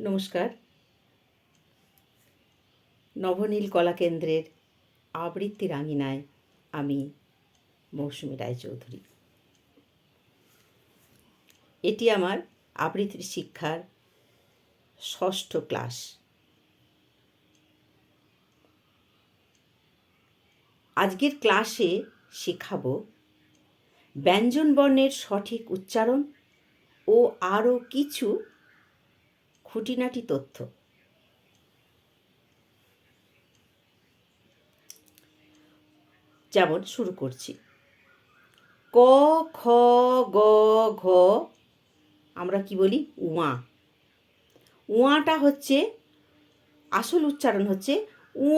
নমস্কার। নবনীল কলাকেন্দ্রের আবৃত্তি রাঙিনায় আমি মৌসুমী রায়চৌধুরী। এটি আমার আবৃত্তির শিক্ষার ষষ্ঠ ক্লাস। আজকের ক্লাসে শেখাবো ব্যঞ্জনবর্ণের সঠিক উচ্চারণ ও আরও কিছু খুঁটিনাটি তথ্য। যেমন শুরু করছি। ক, খ, গ, ঘ, আমরা কি বলি? উয়া। উয়াটা হচ্ছে, আসল উচ্চারণ হচ্ছে ও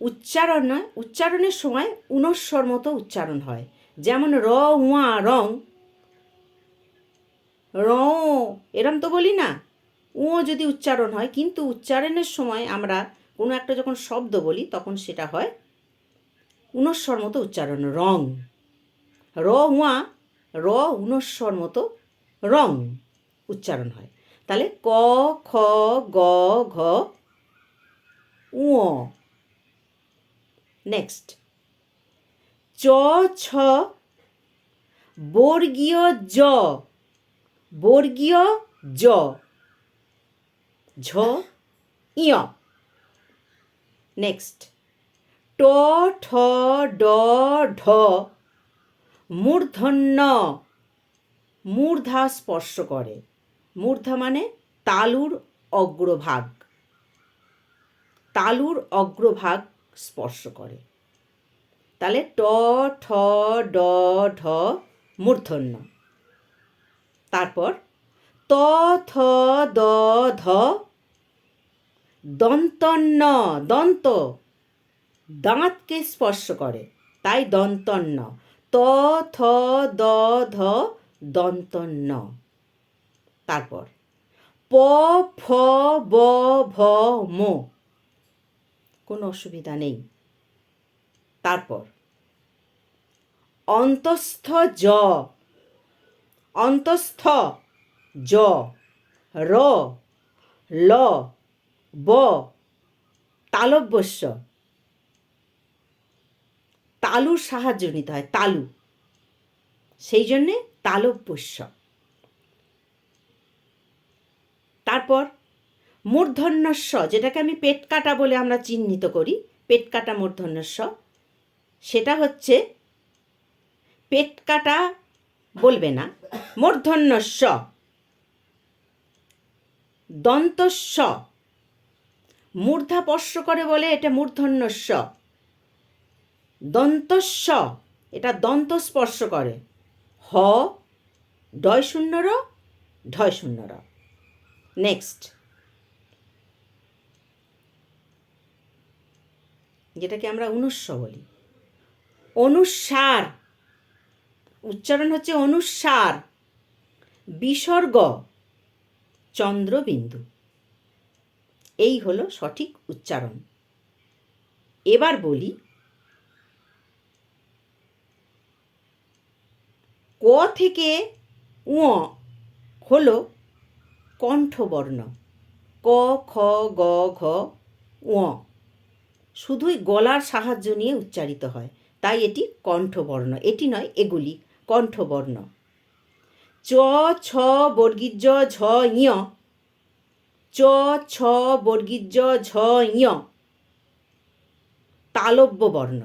উচ্চারণ উচ্চারণের সময় উনস্বর মতো উচ্চারণ হয়। যেমন র, উয়া, রং। র, এরম তো বলি না। ও যদি উচ্চারণ হয়, কিন্তু উচ্চারণের সময় আমরা কোনো একটা যখন শব্দ বলি, তখন সেটা হয় উনস্বর মতো উচ্চারণ, রং। র, উয়া, র, উনস্বর মতো রং উচ্চারণ হয়। তাহলে ক, খ, গ, ঘ, উ। নেক্সট চ, ছ, বর্গীয় জ। বর্গীয় জ। ঝ, ইয়। নেক্সট ট, ঠ, ড, ঢ। মূর্ধন্য। মূর্ধা স্পর্শ করে। মূর্ধা মানে তালুর অগ্রভাগ। তালুর অগ্রভাগ স্পর্শ করে। তাহলে ট, ঠ, ড, ঢ, মূর্ধন্য। তারপর ত, থ, দ, ধ দন্তন্য দন্ত। দাঁতকে স্পর্শ করে, তাই দন্তন্য ত, থ, দ, ধ দন্তন্য তারপর প, ফ, ব, ভ, ম। কোনো অসুবিধা নেই। তারপর অন্তস্থ জ। অন্তস্থ, জ, র, ল, ব, তালব্যস্য। তালুর সাহায্য নিতে হয়, তালু। সেই জন্যে তালব্যস্য। তারপর মূর্ধন্যস্ব যেটাকে আমি পেট কাটা বলে আমরা চিহ্নিত করি পেট কাটা মূর্ধন্যস্ব সেটা হচ্ছে পেট কাটা বলবে না মূর্ধন্যস্ব দন্তস্ব মূর্ধা স্পর্শ করে বলে এটা মূর্ধন্যস্ব দন্তস্ব এটা দন্ত স্পর্শ করে। হ ডয় শূন্য র ঢয় শূন্য র নেক্সট। যেটাকে আমরা অনুস্ব বলি। অনুসার। উচ্চারণ হচ্ছে অনুসার। বিসর্গ। চন্দ্রবিন্দু। এই হলো সঠিক উচ্চারণ। এবার বলি, ক থেকে উ হলো কণ্ঠবর্ণ। ক, খ, গ, ঘ উ শুধুই গলার সাহায্য নিয়ে উচ্চারিত হয়। তাই এটি কণ্ঠবর্ণ। এটি নয়, এগুলি কণ্ঠবর্ণ। চ, ছ বর্গীর্য ঝ ইয় চ, ছ বর্গীর্য ঝ ইয় তালব্য বর্ণ।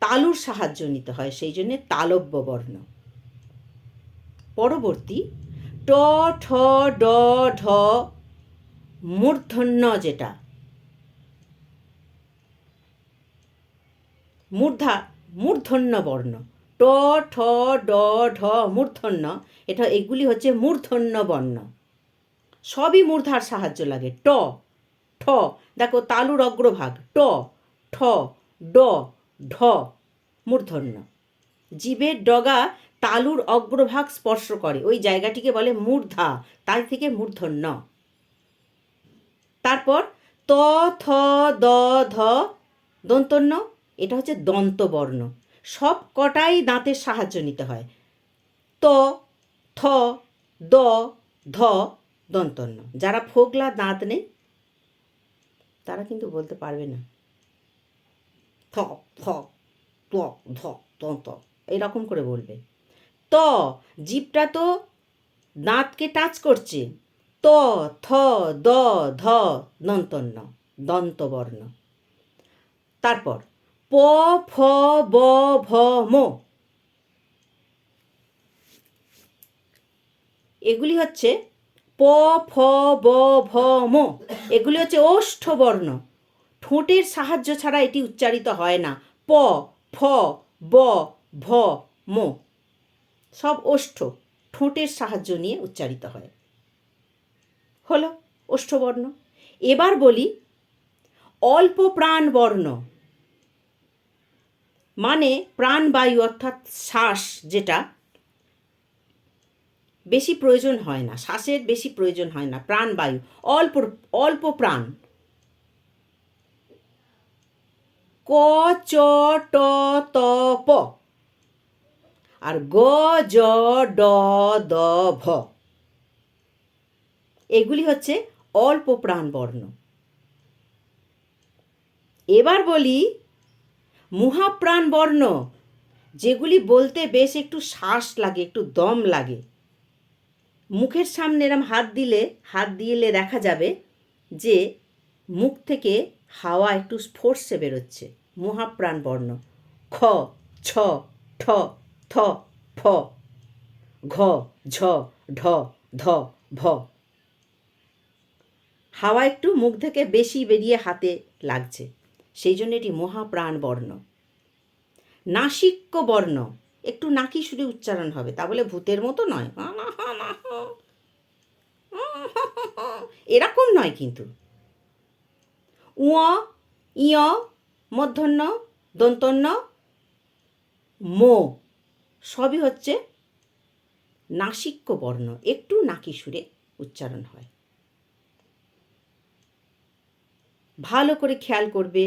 তালুর সাহায্য নিতে হয়, সেই জন্যে তালব্য বর্ণ। পরবর্তী, ট, ঠ, ড, ঢ, মূর্ধন্য যেটা। মূর্ধা, মূর্ধন্য বর্ণ। ট, ঠ, ড, ঢ, মূর্ধন্য। এটা এগুলি হচ্ছে মূর্ধন্য বর্ণ। সবই মূর্ধার সাহায্য লাগে। ট, ঠ। দেখো, তালুর অগ্রভাগ। ট, ঠ, ড, ঢ, মূর্ধন্য। জীবের ডগা তালুর অগ্রভাগ স্পর্শ করে। ওই জায়গাটিকে বলে মূর্ধা। তাই থেকে মূর্ধন্য। তারপর ত, থ, দ, ধ, দন্তন্য। এটা হচ্ছে দন্তবর্ণ। সব কটাই দাঁতের সাহায্য নিতে হয়। ত, থ, দ, ধ, দন্তন্য। যারা ফোগলা দাঁত নেই, তারা কিন্তু বলতে পারবে না। থ থ, ত, ধ ত ত এইরকম করে বলবে। ত জিপটা তো দাঁতকে টাচ করছে। ত, থ, দ, ধ, দন্তন্য, দন্তবর্ণ। তারপর প, ফ, ব, ভ, ম। এগুলি হচ্ছে প, ফ, ব, ভ, ম। এগুলি হচ্ছে ওষ্ঠবর্ণ। ঠোঁটের সাহায্য ছাড়া এটি উচ্চারিত হয় না। প, ফ, ব, ভ, ম। সব ওষ্ঠ, ঠোঁটের সাহায্য নিয়ে উচ্চারিত হয়। হলো ওষ্ঠবর্ণ। এবার বলি অল্প প্রাণ বর্ণ মানে প্রাণবায়ু অর্থাৎ শ্বাস যেটা, বেশি প্রয়োজন হয় না, শ্বাসের বেশি প্রয়োজন হয় না প্রাণবায়ু অল্প অল্প প্রাণ। ক, চ, ট, ত, প। আর গ, জ, ড, দ, ভ। এগুলি হচ্ছে অল্প প্রাণ বর্ণ। এবার বলি মহাপ্রাণ বর্ণ যেগুলি বলতে বেশ একটু শ্বাস লাগে, একটু দম লাগে। মুখের সামনে এরম হাত দিলে হাত দিলে দেখা যাবে যে মুখ থেকে হাওয়া একটু ফোর্সে বেরোচ্ছে। মহাপ্রাণ বর্ণ খ, ছ, ঠ, থ, ফ, ঘ, ঝ, ঢ, ধ, ভ। হাওয়া একটু মুখ থেকে বেশি বেরিয়ে হাতে লাগছে। সেই জন্য এটি মহাপ্রাণ বর্ণ নাসিক্য বর্ণ একটু নাকি সুরে উচ্চারণ হবে, তা বলে ভূতের মতো নয়। এরকম নয় কিন্তু। উঁ ইয় মধ্যন্য দন্তন্য, মো। সবই হচ্ছে নাসিক্য বর্ণ একটু নাকি সুরে উচ্চারণ হয়। ভালো করে খেয়াল করবে।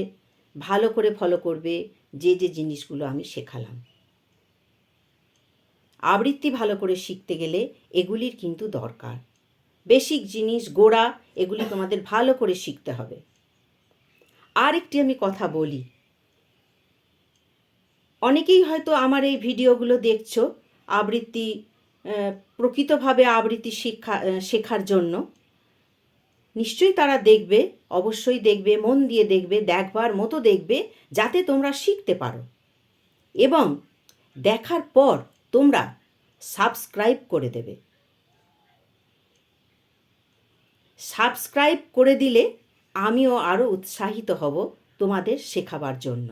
ভালো করে ফলো করবে যে যে জিনিসগুলো আমি শেখালাম। আবৃত্তি ভালো করে শিখতে গেলে এগুলির কিন্তু দরকার। বেসিক জিনিস, গোড়া, এগুলি তোমাদের ভালো করে শিখতে হবে। আর একটি আমি কথা বলি। অনেকেই হয়তো আমার এই ভিডিওগুলো দেখছ আবৃত্তি প্রকৃতভাবে আবৃত্তি শিক্ষা শেখার জন্য। নিশ্চয়ই তারা দেখবে, অবশ্যই দেখবে, মন দিয়ে দেখবে, দেখবার মতো দেখবে, যাতে তোমরা শিখতে পারো। এবং দেখার পর তোমরা সাবস্ক্রাইব করে দেবে। সাবস্ক্রাইব করে দিলে আমিও আরও উৎসাহিত হব তোমাদের শেখাবার জন্য।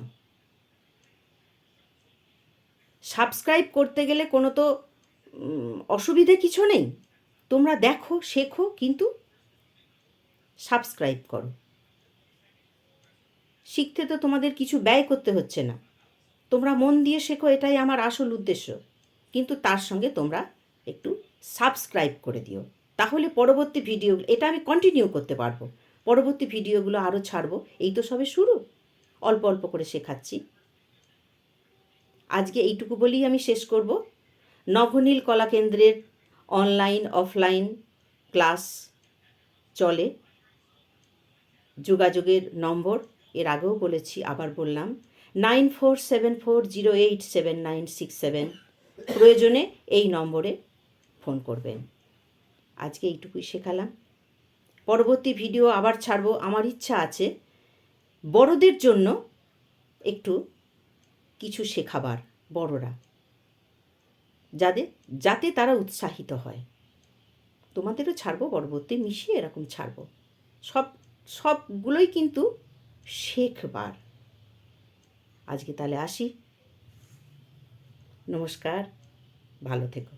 সাবস্ক্রাইব করতে গেলে কোনো তো অসুবিধে কিছু নেই। তোমরা দেখো, শেখো, কিন্তু সাবস্ক্রাইব করো। শিখতে তো তোমাদের কিছু ব্যয় করতে হচ্ছে না। তোমরা মন দিয়ে শেখো, এটাই আমার আসল উদ্দেশ্য। কিন্তু তার সঙ্গে তোমরা একটু সাবস্ক্রাইব করে দিও। তাহলে পরবর্তী ভিডিও, এটা আমি কন্টিনিউ করতে পারব। পরবর্তী ভিডিওগুলো আরও ছাড়বো। এই তো সবে শুরু। অল্প অল্প করে শেখাচ্ছি। আজকে এইটুকু বলেই আমি শেষ করব। নভনীল কলা কেন্দ্রের অনলাইন অফলাইন ক্লাস চলে। যোগাযোগের নম্বর, এর আগেও বলেছি, আবার বললাম, nine four seven four zero eight seven nine six seven. প্রয়োজনে এই নম্বরে ফোন করবেন। আজকে এইটুকুই শেখালাম। পরবর্তী ভিডিও আবার ছাড়বো। আমার ইচ্ছা আছে বড়দের জন্য একটু কিছু শেখাবার, বড়রা। যাদের, যাতে তারা উৎসাহিত হয়। তোমাদেরও ছাড়বো, পরবর্তী মিশিয়ে এরকম ছাড়বো। সব সবগুলোই কিন্তু শেখবার। আজকে তাহলে আসি। নমস্কার ভালো থেকো।